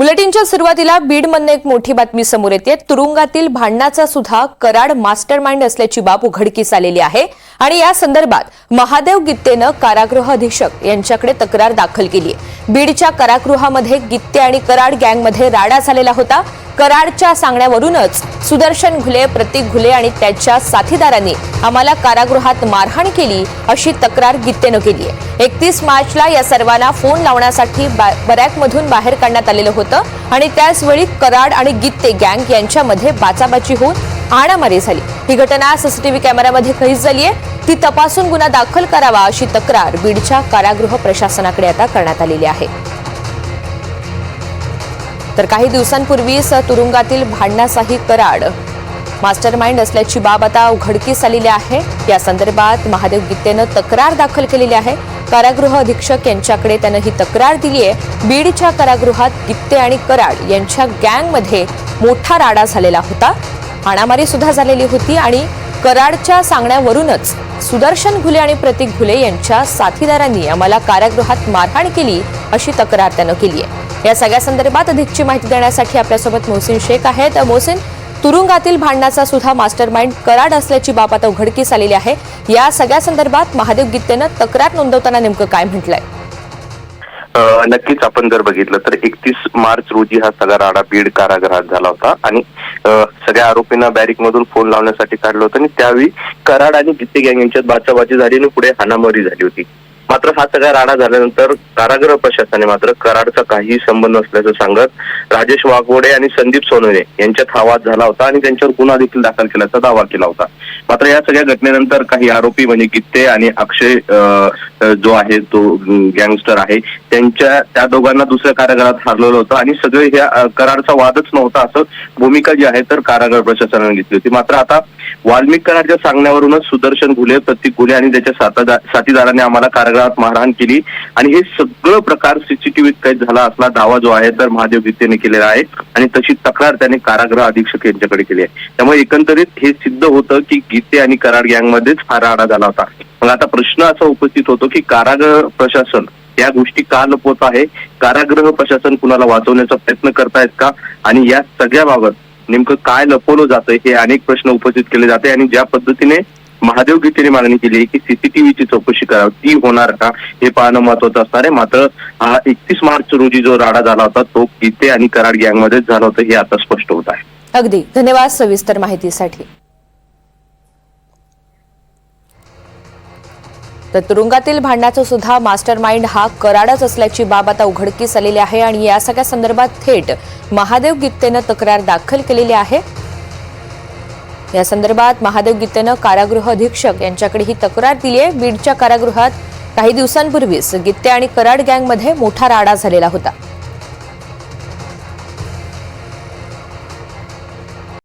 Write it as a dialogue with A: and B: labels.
A: बुलेटिनच्या सुरुवातीला बीडमधनं एक मोठी बातमी समोर येते. तुरुंगातील भांडणाचा सुद्धा कराड मास्टर माइंड असल्याची बाब उघडकीस आलेली आहे. आणि या संदर्भात महादेव गित्तेनं कारागृह अधीक्षक यांच्याकडे तक्रार दाखल केली बीडच्या कारागृहामध्ये गित्ते आणि कराड गँगमध्ये राडा झालेला होता. कराडच्या सांगण्यावरूनच सुदर्शन घुले प्रतीक घुले आणि त्याच्या साथीदारांनी आम्हाला कारागृहात मारहाण केली अशी तक्रार गित्तेनं केली आहे. एकतीस मार्चला या सर्वांना फोन लावण्यासाठी बा- बरॅकमधून बाहेर काढण्यात आलेलं होतं आणि त्याचवेळी कराड आणि गित्ते गँग यांच्यामध्ये बाचाबाची होऊन आणामारी झाली. ही घटना सीसीटीव्ही कॅमेऱ्यामध्ये कैद झाली आहे. ती तपासून गुन्हा दाखल करावा अशी तक्रार बीडच्या कारागृह प्रशासनाकडे आता करण्यात आलेली आहे. तर काही दिवसांपूर्वीच तुरुंगातील भांडणाचाही कराड. मास्टर माइंड असल्याची बाब आता उघडकीस आलेली आहे. या संदर्भात महादेव गित्तेनं तक्रार दाखल केलेली आहे. कारागृह अधीक्षक यांच्याकडे त्यानं ही तक्रार दिली आहे बीडच्या कारागृहात गित्ते आणि कराड यांच्या गँगमध्ये मोठा राडा झालेला होता. हाणामारी सुद्धा झालेली होती आणि कराडच्या सांगण्यावरूनच सुदर्शन घुले आणि प्रतीक घुले यांच्या साथीदारांनी आम्हाला कारागृहात मारहाण केली अशी तक्रार त्यानं केली आहे या सगळ्या संदर्भात अधिकची माहिती देण्यासाठी आपल्यासोबत मोहसिन शेख आहेत. मोहसिन तुरुंगातील भांडणाचा सुद्धा मास्टर माइंड कराड असल्याची बाब आता उघडकीस आलेली आहे. या सगळ्या संदर्भात महादेव गीतेनं तक्रार नोंदवताना नेमकं काय म्हटलंय?
B: नक्कीच आपण जर बघितलं तर एकतीस मार्च रोजी हा सगळा राडा बीड कारागृहात झाला होता आणि सगळ्या आरोपींना बॅरिक मधून फोन लावण्यासाठी काढलं होतं आणि त्यावेळी कराड आणि गीते गँग यांच्यात बाचाबाची झाली आणि पुढे हानामारी झाली होती. मात्र हा सगळा राडा झाल्यानंतर कारागृह प्रशासनाने मात्र कराडचा काही संबंध नसल्याचं सांगत राजेश वाघोडे आणि संदीप सोनवणे यांच्यात हा वाद झाला होता आणि त्यांच्यावर गुन्हा देखील दाखल केल्याचा दावा केला होता. मात्र या सगळ्या घटनेनंतर काही आरोपी म्हणजे गित्ते आणि अक्षय जो आहे तो गँगस्टर आहे त्यांच्या त्या दोघांना दुसऱ्या कारागृहात हरवलं होतं आणि सगळे ह्या कराडचा वादच नव्हता असं भूमिका जी आहे तर कारागृह प्रशासनाने घेतली होती. मात्र आता वाल्मिक कराडच्या सांगण्यावरूनच सुदर्शन घुले प्रतीक घुले आणि त्याच्या साथीदा- साथीदारांनी आम्हाला कारागृहात मारहाण केली. आणि हे सगळं प्रकार सीसीटीव्हीत कैद झाला असला दावा जो आहे तर महादेव गीतेने केलेला आहे. आणि तशी तक्रार त्याने कारागृह अधीक्षक यांच्याकडे केली आहे. त्यामुळे एकंदरीत हे सिद्ध होतं की गीते आणि कराड गँगमध्येच हा राडा झाला होता. मग आता प्रश्न असा उपस्थित होतो की कारागृह प्रशासन या गोष्टी का लपवत आहे? कारागृह प्रशासन कुणाला वाचवण्याचा प्रयत्न करतायत का? आणि या सगळ्याबाबत नेमकं काय लपवलं जातं हे अनेक प्रश्न उपस्थित केले जाते. आणि ज्या पद्धतीने महादेव गीतेने मागणी केली आहे की सीसीटीव्हीची चौकशी करावी. ती होणार का? हे पाहणं महत्वाचं असणार आहे. मात्र हा एकतीस मार्च रोजी जो राडा झाला होता तो गीते आणि कराड गँगमध्येच झाला होता हे आता स्पष्ट होत आहे.
A: अगदी. धन्यवाद सविस्तर माहितीसाठी. तर तुरुंगातील भांडणाचा सुद्धा मास्टर माइंड हा कराडच असल्याची बाब आता उघडकीस आलेली आहे आणि या सगळ्या संदर्भात थेट महादेव गित्तेनं तक्रार दाखल केलेली आहे. या संदर्भात महादेव गीतेनं कारागृह अधीक्षक यांच्याकडे ही तक्रार दिली आहे. बीडच्या कारागृहात काही दिवसांपूर्वीच गित्ते आणि कराड गँगमध्ये मोठा राडा झालेला होता.